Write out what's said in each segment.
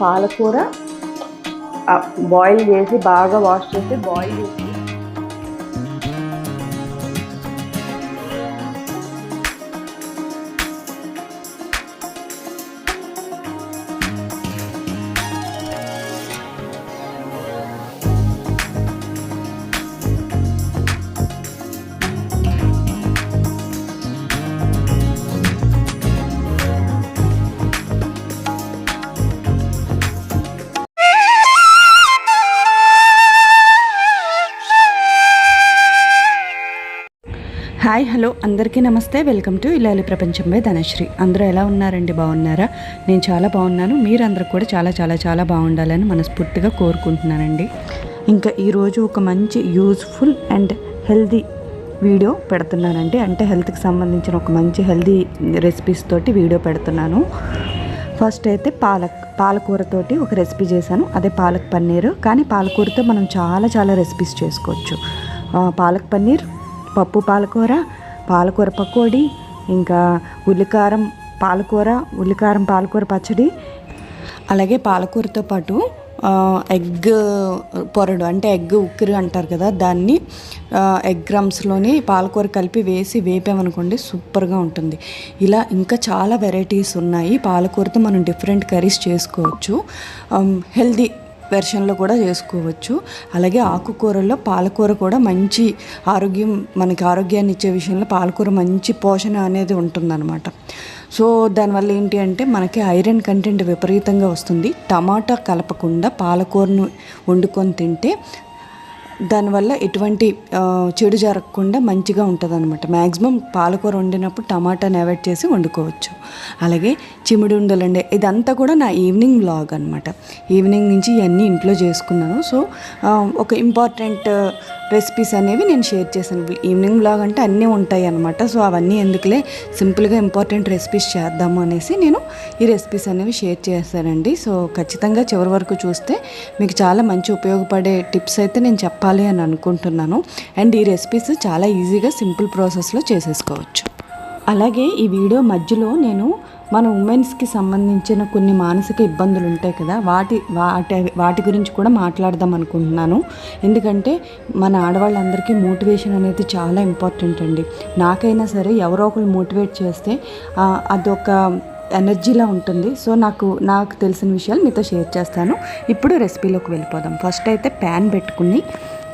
పాలకూర బాయిల్ చేసి బాగా వాష్ చేసి బాయిల్ చేసి హాయ్ హలో. అందరికీ నమస్తే. వెల్కమ్ టు ఇలాలి ప్రపంచం బై ధనశ్రీ. అందరూ ఎలా ఉన్నారండి? బాగున్నారా? నేను చాలా బాగున్నాను. మీరందరూ కూడా చాలా చాలా చాలా బాగుండాలని మనస్ఫూర్తిగా కోరుకుంటున్నానండి. ఇంకా ఈరోజు ఒక మంచి యూజ్ఫుల్ అండ్ హెల్దీ వీడియో పెడుతున్నానండి. అంటే హెల్త్కి సంబంధించిన ఒక మంచి హెల్దీ రెసిపీస్ తోటి వీడియో పెడుతున్నాను. ఫస్ట్ అయితే పాలక్ పాలకూరతోటి ఒక రెసిపీ చేశాను. అదే పాలక్ పన్నీర్. కానీ పాలకూరతో మనం చాలా చాలా రెసిపీస్ చేసుకోవచ్చు. పాలక్ పన్నీర్ పప్పు పాలకూర పాలకూర పకోడీ ఇంకా ఉల్లికారం పాలకూర ఉల్లికారం పాలకూర పచ్చడి. అలాగే పాలకూరతో పాటు ఎగ్ పొరడు అంటే ఎగ్ ఉక్కిరి అంటారు కదా దాన్ని ఎగ్ గ్రమ్స్లోని పాలకూర కలిపి వేసి వేపామనుకోండి సూపర్గా ఉంటుంది. ఇలా ఇంకా చాలా వెరైటీస్ ఉన్నాయి. పాలకూరతో మనం డిఫరెంట్ కర్రీస్ చేసుకోవచ్చు. హెల్దీ వెర్షన్లో కూడా చేసుకోవచ్చు. అలాగే ఆకుకూరల్లో పాలకూర కూడా మంచి ఆరోగ్యం మనకి ఆరోగ్యాన్ని ఇచ్చే విషయంలో పాలకూర మంచి పోషణ అనేది ఉంటుందన్నమాట. సో దానివల్ల ఏంటి అంటే మనకి ఐరన్ కంటెంట్ విపరీతంగా వస్తుంది. టమాటా కలపకుండా పాలకూరను వండుకొని తింటే దానివల్ల ఎటువంటి చెడు జరగకుండా మంచిగా ఉంటుంది అనమాట మ్యాక్సిమం పాలకూర వండినప్పుడు టమాటాని అవాయిడ్ చేసి వండుకోవచ్చు. అలాగే చిమిడి ఉండలండి ఇదంతా కూడా నా ఈవినింగ్ బ్లాగ్ అనమాట ఈవినింగ్ నుంచి ఇవన్నీ ఇంట్లో చేసుకున్నాను. సో ఒక ఇంపార్టెంట్ రెసిపీస్ అనేవి నేను షేర్ చేశాను. ఈవినింగ్ బ్లాగ్ అంటే అన్నీ ఉంటాయి అనమాట సో అవన్నీ ఎందుకులే? సింపుల్గా ఇంపార్టెంట్ రెసిపీస్ చేద్దాము అనేసి నేను ఈ రెసిపీస్ అనేవి షేర్ చేశానండి. సో ఖచ్చితంగా చివరి వరకు చూస్తే మీకు చాలా మంచి ఉపయోగపడే టిప్స్ అయితే నేను చెప్పాలి అని అనుకుంటున్నాను. అండ్ ఈ రెసిపీస్ చాలా ఈజీగా సింపుల్ ప్రాసెస్లో చేసేసుకోవచ్చు. అలాగే ఈ వీడియో మధ్యలో నేను మన ఉమెన్స్కి సంబంధించిన కొన్ని మానసిక ఇబ్బందులు ఉంటాయి కదా వాటి వాటి వాటి గురించి కూడా మాట్లాడదాం అనుకుంటున్నాను. ఎందుకంటే మన ఆడవాళ్ళందరికీ మోటివేషన్ అనేది చాలా ఇంపార్టెంట్ అండి. నాకైనా సరే ఎవరో ఒకరు మోటివేట్ చేస్తే అదొక ఎనర్జీలా ఉంటుంది. సో నాకు నాకు తెలిసిన విషయాలు మీతో షేర్ చేస్తాను. ఇప్పుడు రెసిపీలోకి వెళ్ళిపోదాం. ఫస్ట్ అయితే ప్యాన్ పెట్టుకుని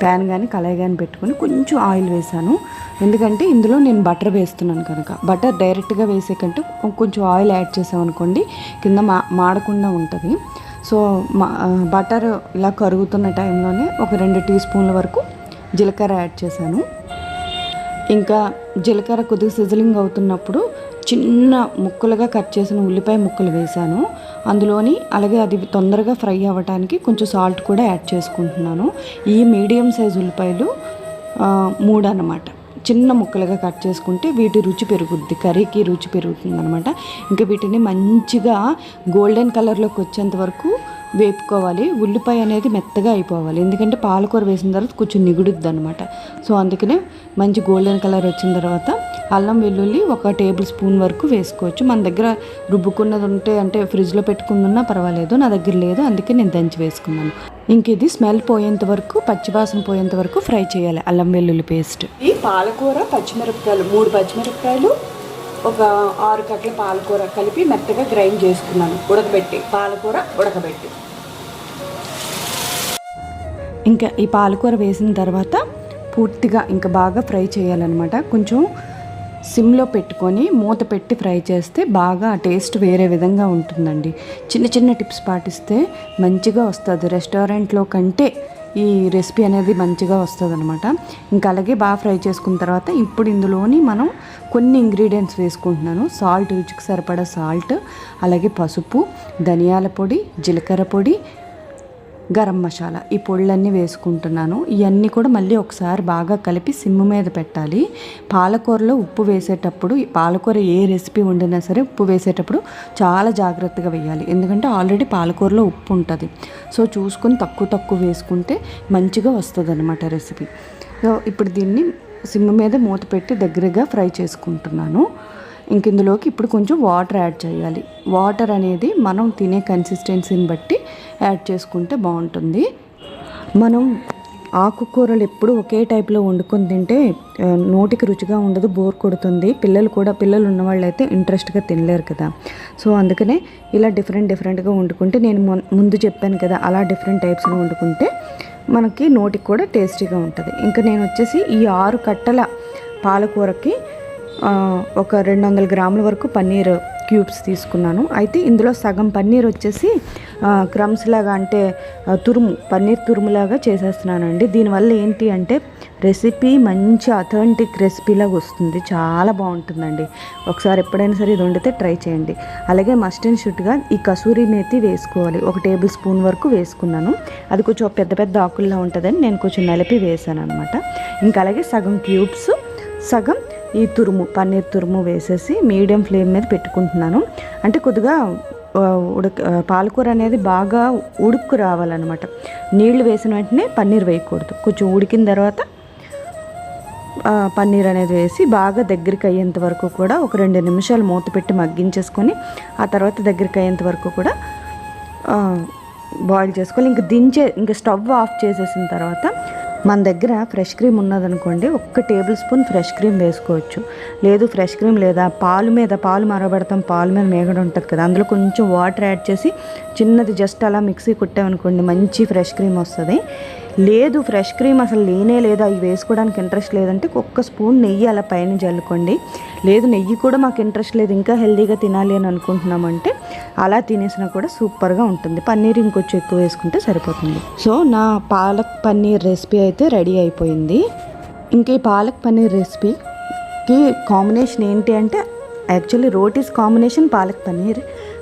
ప్యాన్ కానీ కళాయి కానీ పెట్టుకుని కొంచెం ఆయిల్ వేసాను ఎందుకంటే ఇందులో నేను బటర్ వేస్తున్నాను కనుక. బటర్ డైరెక్ట్గా వేసే కంటే కొంచెం ఆయిల్ యాడ్ చేసామనుకోండి కింద మా మాడకుండా ఉంటుంది. సో మా బటర్ ఇలా కరుగుతున్న టైంలోనే ఒక రెండు టీ స్పూన్ల వరకు జీలకర్ర యాడ్ చేశాను. ఇంకా జీలకర్ర కొద్దిగా సిజలింగ్ అవుతున్నప్పుడు చిన్న ముక్కలుగా కట్ చేసిన ఉల్లిపాయ ముక్కలు వేశాను. అందులోని అలాగే అది తొందరగా ఫ్రై అవ్వడానికి కొంచెం సాల్ట్ కూడా యాడ్ చేసుకుంటున్నాను. ఈ మీడియం సైజ్ ఉల్లిపాయలు మూడు అనమాట చిన్న ముక్కలుగా కట్ చేసుకుంటే వీటి రుచి పెరుగుద్ది కర్రీకి రుచి పెరుగుతుంది అనమాట ఇంకా వీటిని మంచిగా గోల్డెన్ కలర్లోకి వచ్చేంత వరకు వేపుకోవాలి. ఉల్లిపాయ అనేది మెత్తగా అయిపోవాలి. ఎందుకంటే పాలకూర వేసిన తర్వాత కొంచెం నిగుడుద్ది అనమాట సో అందుకనే మంచి గోల్డెన్ కలర్ వచ్చిన తర్వాత అల్లం వెల్లుల్లి ఒక టేబుల్ స్పూన్ వరకు వేసుకోవచ్చు. మన దగ్గర రుబ్బుకున్నది ఉంటే అంటే ఫ్రిడ్జ్లో పెట్టుకున్నా పర్వాలేదు. నా దగ్గర లేదు. అందుకే నేను దంచి వేసుకున్నాను. ఇంక ఇది స్మెల్ పోయేంత వరకు పచ్చివాసన పోయేంత వరకు ఫ్రై చేయాలి. అల్లం వెల్లుల్లి పేస్ట్. ఈ పాలకూర పచ్చిమిరపకాయలు మూడు పచ్చిమిరపకాయలు ఒక ఆరు కట్ల పాలకూర కలిపి మెత్తగా గ్రైండ్ చేసుకున్నాను. ఉడకబెట్టి పాలకూర ఉడకబెట్టి. ఇంకా ఈ పాలకూర వేసిన తర్వాత పూర్తిగా ఇంకా బాగా ఫ్రై చేయాలన్నమాట. కొంచెం సిమ్లో పెట్టుకొని మూత పెట్టి ఫ్రై చేస్తే బాగా టేస్ట్ వేరే విధంగా ఉంటుందండి. చిన్న చిన్న టిప్స్ పాటిస్తే మంచిగా వస్తుంది. రెస్టారెంట్లో కంటే ఈ రెసిపీ అనేది మంచిగా వస్తుంది అనమాట ఇంకా అలాగే బాగా ఫ్రై చేసుకున్న తర్వాత ఇప్పుడు ఇందులోని మనం కొన్ని ఇంగ్రీడియంట్స్ వేసుకుంటున్నాను. సాల్ట్ రుచికి సరిపడా సాల్ట్ అలాగే పసుపు ధనియాల పొడి జీలకర్ర పొడి గరం మసాలా ఈ పొళ్ళన్నీ వేసుకుంటున్నాను. ఇవన్నీ కూడా మళ్ళీ ఒకసారి బాగా కలిపి సిమ్ మీద పెట్టాలి. పాలకూరలో ఉప్పు వేసేటప్పుడు పాలకూర ఏ రెసిపీ వండినా సరే ఉప్పు వేసేటప్పుడు చాలా జాగ్రత్తగా వేయాలి. ఎందుకంటే ఆల్రెడీ పాలకూరలో ఉప్పు ఉంటుంది. సో చూసుకొని తక్కువ తక్కువ వేసుకుంటే మంచిగా వస్తుంది అనమాట రెసిపీ. సో ఇప్పుడు దీన్ని సిమ్ మీద మూత పెట్టి దగ్గరగా ఫ్రై చేసుకుంటున్నాను. ఇంక ఇందులోకి ఇప్పుడు కొంచెం వాటర్ యాడ్ చేయాలి. వాటర్ అనేది మనం తినే కన్సిస్టెన్సీని బట్టి యాడ్ చేసుకుంటే బాగుంటుంది. మనం ఆకుకూరలు ఎప్పుడు ఒకే టైప్లో వండుకొని తింటే నోటికి రుచిగా ఉండదు బోర్ కొడుతుంది. పిల్లలు కూడా పిల్లలు ఉన్నవాళ్ళు అయితే ఇంట్రెస్ట్గా తినలేరు కదా. సో అందుకనే ఇలా డిఫరెంట్ డిఫరెంట్గా వండుకుంటే నేను ముందు చెప్పాను కదా అలా డిఫరెంట్ టైప్స్లో వండుకుంటే మనకి నోటికి కూడా టేస్టీగా ఉంటుంది. ఇంకా నేను వచ్చేసి ఈ ఆరు కట్టల పాలకూరకి ఒక రెండు వందల గ్రాముల వరకు పన్నీర్ క్యూబ్స్ తీసుకున్నాను. అయితే ఇందులో సగం పన్నీర్ వచ్చేసి క్రమ్స్ లాగా అంటే తురుము పన్నీర్ తురుములాగా చేసేస్తున్నానండి. దీనివల్ల ఏంటి అంటే రెసిపీ మంచి అథెంటిక్ రెసిపీలాగా వస్తుంది. చాలా బాగుంటుందండి. ఒకసారి ఎప్పుడైనా సరే ఇది వండితే ట్రై చేయండి. అలాగే మస్ట్ అండ్ షుట్గా ఈ కసూరి మేతి వేసుకోవాలి. ఒక టేబుల్ స్పూన్ వరకు వేసుకున్నాను. అది కొంచెం పెద్ద పెద్ద ఆకుల్లో ఉంటుందని నేను కొంచెం నలిపి వేసాను అనమాట ఇంకా అలాగే సగం క్యూబ్స్ సగం ఈ తురుము పన్నీర్ తురుము వేసేసి మీడియం ఫ్లేమ్ మీద పెట్టుకుంటున్నాను. అంటే కొద్దిగా ఉడక పాలకూర అనేది బాగా ఉడుక్కు రావాలన్నమాట. నీళ్ళు వేసిన వెంటనే పన్నీర్ వేయకూడదు. కొంచెం ఉడికిన తర్వాత పన్నీర్ అనేది వేసి బాగా దగ్గరికి అయ్యేంత వరకు కూడా ఒక రెండు నిమిషాలు మూత పెట్టి మగ్గించేసుకొని ఆ తర్వాత దగ్గరికి అయ్యేంత వరకు కూడా బాయిల్ చేసుకోవాలి. ఇంక దించే ఇంకా స్టవ్ ఆఫ్ చేసేసిన తర్వాత మన దగ్గర ఫ్రెష్ క్రీమ్ ఉన్నదనుకోండి ఒక్క టేబుల్ స్పూన్ ఫ్రెష్ క్రీమ్ వేసుకోవచ్చు. లేదు ఫ్రెష్ క్రీమ్ లేదా పాలు మీద పాలు మరబడతాం పాలు మీద మేగడ ఉంటుంది కదా అందులో కొంచెం వాటర్ యాడ్ చేసి చిన్నది జస్ట్ అలా మిక్సీ కుట్టామనుకోండి మంచి ఫ్రెష్ క్రీమ్ వస్తుంది. లేదు ఫ్రెష్ క్రీమ్ అసలు లేనే లేదు. అవి వేసుకోవడానికి ఇంట్రెస్ట్ లేదంటే ఒక్క స్పూన్ నెయ్యి అలా పైన జల్లుకోండి. లేదు నెయ్యి కూడా మాకు ఇంట్రెస్ట్ లేదు. ఇంకా హెల్దీగా తినాలి అని అనుకుంటున్నామంటే అలా తినేసినా కూడా సూపర్గా ఉంటుంది. పన్నీర్ ఇంకొంచెం ఎక్కువ వేసుకుంటే సరిపోతుంది. సో నా పాలక్ పన్నీర్ రెసిపీ అయితే రెడీ అయిపోయింది. ఇంక ఈ పాలక్ పన్నీర్ రెసిపీకి కాంబినేషన్ ఏంటి అంటే actually rotis combination palak paneer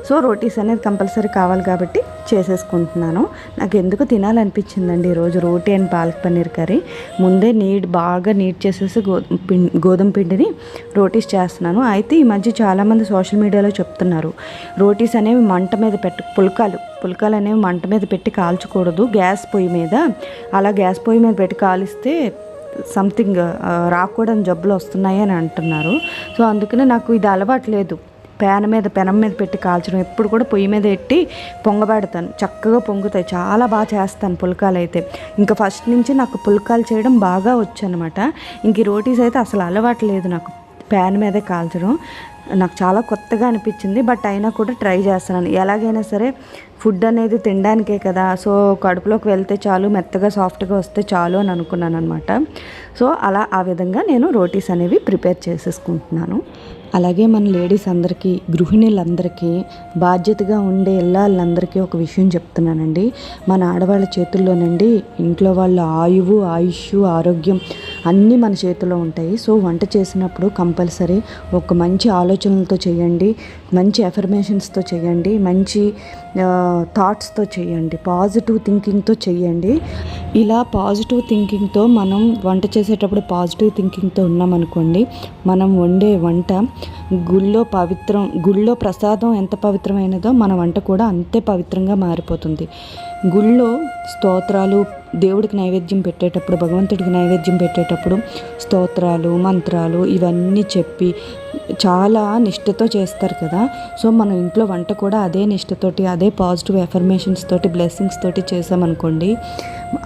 so rotis అనేది కంపల్సరీ కావాలి కాబట్టి చేసేసుకుంటున్నాను. నాకు ఎందుకు తినాలనిపించిందండి ఈరోజు రోటీ అండ్ పాలక్ పన్నీర్ కర్రీ. ముందే నీట్ బాగా నీట్ చేసేసి గోధుమ పిండిని రోటీస్ చేస్తున్నాను. అయితే ఈ మధ్య చాలామంది సోషల్ మీడియాలో చెప్తున్నారు రోటీస్ అనేవి మంట మీద పెట్ట పుల్కాలు పుల్కాలు అనేవి మంట మీద పెట్టి కాల్చకూడదు గ్యాస్ పొయ్యి మీద. అలా గ్యాస్ పొయ్యి మీద పెట్టి కాలిస్తే సంథింగ్ రాకూడని జబ్బులు వస్తున్నాయి అని అంటున్నారు. సో అందుకనే నాకు ఇది అలవాటు లేదు. పేన మీద పెనం మీద పెట్టి కాల్చడం. ఎప్పుడు కూడా పొయ్యి మీద పెట్టి పొంగబెడతాను. చక్కగా పొంగుతాయి. చాలా బాగా చేస్తాను పుల్కాలు అయితే ఇంకా ఫస్ట్ నుంచి నాకు పుల్కాలు చేయడం బాగా వచ్చనమాట ఇంక ఈ రోటీస్ అయితే అసలు అలవాటు లేదు నాకు. ప్యాన్ మీదే కాల్చడం నాకు చాలా కొత్తగా అనిపించింది. బట్ అయినా కూడా ట్రై చేస్తున్నాను. ఎలాగైనా సరే ఫుడ్ అనేది తినడానికే కదా. సో కడుపులోకి వెళ్తే చాలు మెత్తగా సాఫ్ట్గా వస్తే చాలు అని అనుకున్నాను అనమాట సో అలా ఆ విధంగా నేను రోటీస్ అనేవి ప్రిపేర్ చేసేసుకుంటున్నాను. అలాగే మన లేడీస్ అందరికీ గృహిణులందరికీ బాధ్యతగా ఉండే ఇళ్ళందరికీ ఒక విషయం చెప్తున్నానండి. మన ఆడవాళ్ళ చేతుల్లోనండి ఇంట్లో వాళ్ళ ఆయువు ఆయుష్ ఆరోగ్యం అన్నీ మన చేతిలో ఉంటాయి. సో వంట చేసినప్పుడు కంపల్సరీ ఒక మంచి ఆలోచనలతో చేయండి. మంచి ఎఫర్మేషన్స్తో చేయండి. మంచి థాట్స్తో చేయండి. పాజిటివ్ థింకింగ్తో చేయండి. ఇలా పాజిటివ్ థింకింగ్తో మనం వంట చేసేటప్పుడు పాజిటివ్ థింకింగ్తో ఉన్నామనుకోండి మనం వండే వంట గుళ్ళో పవిత్రం గుళ్ళో ప్రసాదం ఎంత పవిత్రమైనదో మన వంట కూడా అంతే పవిత్రంగా మారిపోతుంది. గుళ్ళో స్తోత్రాలు దేవుడికి నైవేద్యం పెట్టేటప్పుడు భగవంతుడికి నైవేద్యం పెట్టేటప్పుడు స్తోత్రాలు మంత్రాలు ఇవన్నీ చెప్పి చాలా నిష్ఠతో చేస్తారు కదా. సో మనం ఇంట్లో వంట కూడా అదే నిష్ఠతోటి అదే పాజిటివ్ ఎఫర్మేషన్స్ తోటి బ్లెస్సింగ్స్ తోటి చేసామనుకోండి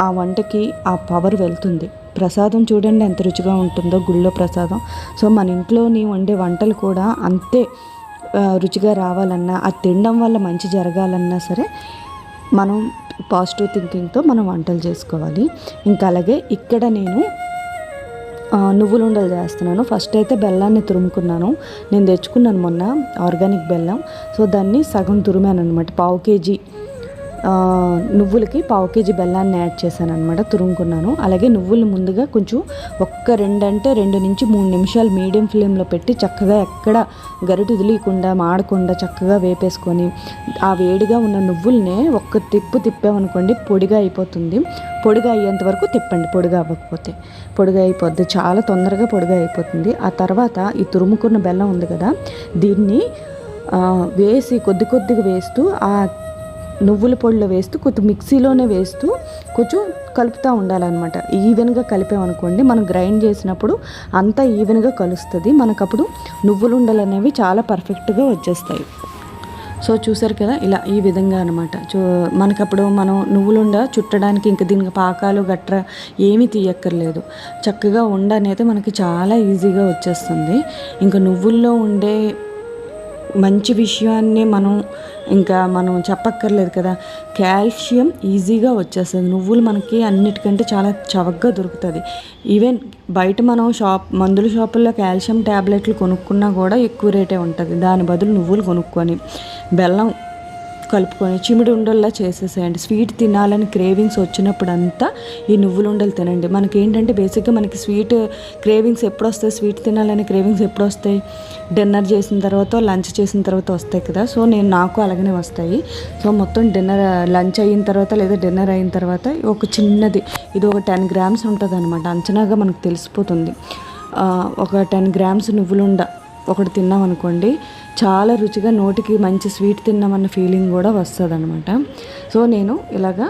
ఆ వంటకి ఆ పవర్ వెళ్తుంది. ప్రసాదం చూడండి ఎంత రుచిగా ఉంటుందో గుళ్ళో ప్రసాదం. సో మన ఇంట్లోని వండే వంటలు కూడా అంతే రుచిగా రావాలన్నా అది తినడం వల్ల మంచి జరగాలన్నా సరే మనం పాజిటివ్ థింకింగ్తో మనం వంటలు చేసుకోవాలి. ఇంకా అలాగే ఇక్కడ నేను నువ్వులు ఉండలు చేస్తున్నాను. ఫస్ట్ అయితే బెల్లాన్ని తురుముకున్నాను. నేను తెచ్చుకున్నాను మొన్న ఆర్గానిక్ బెల్లం. సో దాన్ని సగం తురిమాను అనమాట పావు కేజీ నువ్వులకి పావు కేజీ బెల్లాన్ని యాడ్ చేశాను అనమాట తురుముకున్నాను. అలాగే నువ్వులు ముందుగా కొంచెం ఒక్క రెండు అంటే రెండు నుంచి మూడు నిమిషాలు మీడియం ఫ్లేమ్లో పెట్టి చక్కగా ఎక్కడ గరిటి వదిలియకుండా మాడకుండా చక్కగా వేపేసుకొని ఆ వేడిగా ఉన్న నువ్వుల్నే ఒక్క తిప్పు తిప్పామనుకోండి పొడిగా అయిపోతుంది. పొడిగా అయ్యేంత వరకు తిప్పండి పొడిగా అవ్వకపోతే. పొడిగా అయిపోద్ది చాలా తొందరగా పొడిగా అయిపోతుంది. ఆ తర్వాత ఈ తురుముకున్న బెల్లం ఉంది కదా దీన్ని వేసి కొద్ది కొద్దిగా వేస్తూ ఆ నువ్వుల పొడిలో వేస్తూ కొంచెం మిక్సీలోనే వేస్తూ కొంచెం కలుపుతూ ఉండాలన్నమాట. ఈవెన్గా కలిపామనుకోండి మనం గ్రైండ్ చేసినప్పుడు అంతా ఈవెన్గా కలుస్తుంది. మనకప్పుడు నువ్వులు ఉండలు అనేవి చాలా పర్ఫెక్ట్గా వచ్చేస్తాయి. సో చూసారు కదా ఇలా ఈ విధంగా అనమాట చూ మనకప్పుడు మనం నువ్వులుండ చుట్టడానికి ఇంకా దీనికి పాకాలు గట్ర ఏమీ తీయక్కర్లేదు. చక్కగా ఉండ అనేది మనకి చాలా ఈజీగా వచ్చేస్తుంది. ఇంకా నువ్వుల్లో ఉండే మంచి విషయాన్ని మనం ఇంకా మనం చెప్పక్కర్లేదు కదా. కాల్షియం ఈజీగా వచ్చేస్తుంది. నువ్వులు మనకి అన్నిటికంటే చాలా చవకగా దొరుకుతుంది. ఈవెన్ బయట మనం షాప్ మందుల షాపుల్లో కాల్షియం ట్యాబ్లెట్లు కొనుక్కున్నా కూడా ఎక్కువ రేటే ఉంటుంది. దాని బదులు నువ్వులు కొనుక్కొని బెల్లం కలుపుకొని చిమిడి ఉండల్లా చేసేసేయండి. స్వీట్ తినాలని క్రేవింగ్స్ వచ్చినప్పుడు అంతా ఈ నువ్వులు ఉండలు తినండి. మనకి ఏంటంటే బేసిక్గా మనకి స్వీట్ క్రేవింగ్స్ ఎప్పుడు వస్తాయి స్వీట్ తినాలని క్రేవింగ్స్ ఎప్పుడు వస్తాయి డిన్నర్ చేసిన తర్వాత లంచ్ చేసిన తర్వాత వస్తాయి కదా. సో నేను నాకు అలాగనే వస్తాయి. సో మొత్తం డిన్నర్ లంచ్ అయిన తర్వాత లేదా డిన్నర్ అయిన తర్వాత ఒక చిన్నది ఇది ఒక టెన్ గ్రామ్స్ ఉంటుంది అనమాట అంచనాగా మనకు తెలిసిపోతుంది. ఒక టెన్ గ్రామ్స్ నువ్వులుండ ఒకటి తిన్నాం అనుకోండి చాలా రుచిగా నోటికి మంచి స్వీట్ తిన్నామన్న ఫీలింగ్ కూడా వస్తుంది అనమాట సో నేను ఇలాగా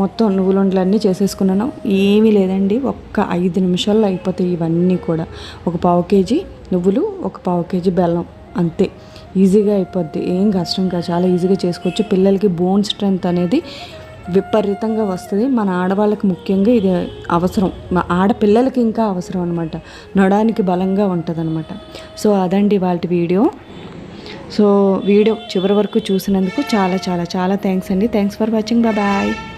మొత్తం నువ్వులుండలన్నీ చేసేసుకున్నాను. ఏమీ లేదండి ఒక్క ఐదు నిమిషాల్లో అయిపోతాయి ఇవన్నీ కూడా. ఒక పావు కేజీ నువ్వులు ఒక పావు కేజీ బెల్లం అంతే. ఈజీగా అయిపోద్ది. ఏం కష్టం కాదు. చాలా ఈజీగా చేసుకోవచ్చు. పిల్లలకి బోన్ స్ట్రెంగ్త్ అనేది విపరీతంగా వస్తుంది. మన ఆడవాళ్ళకి ముఖ్యంగా ఇది అవసరం. మా ఆడపిల్లలకి ఇంకా అవసరం అనమాట నడానికి బలంగా ఉంటుంది అనమాట సో అదండి వాటి వీడియో. సో వీడియో చివరి వరకు చూసినందుకు చాలా చాలా చాలా థ్యాంక్స్ అండి. Thanks for watching. బాయ్.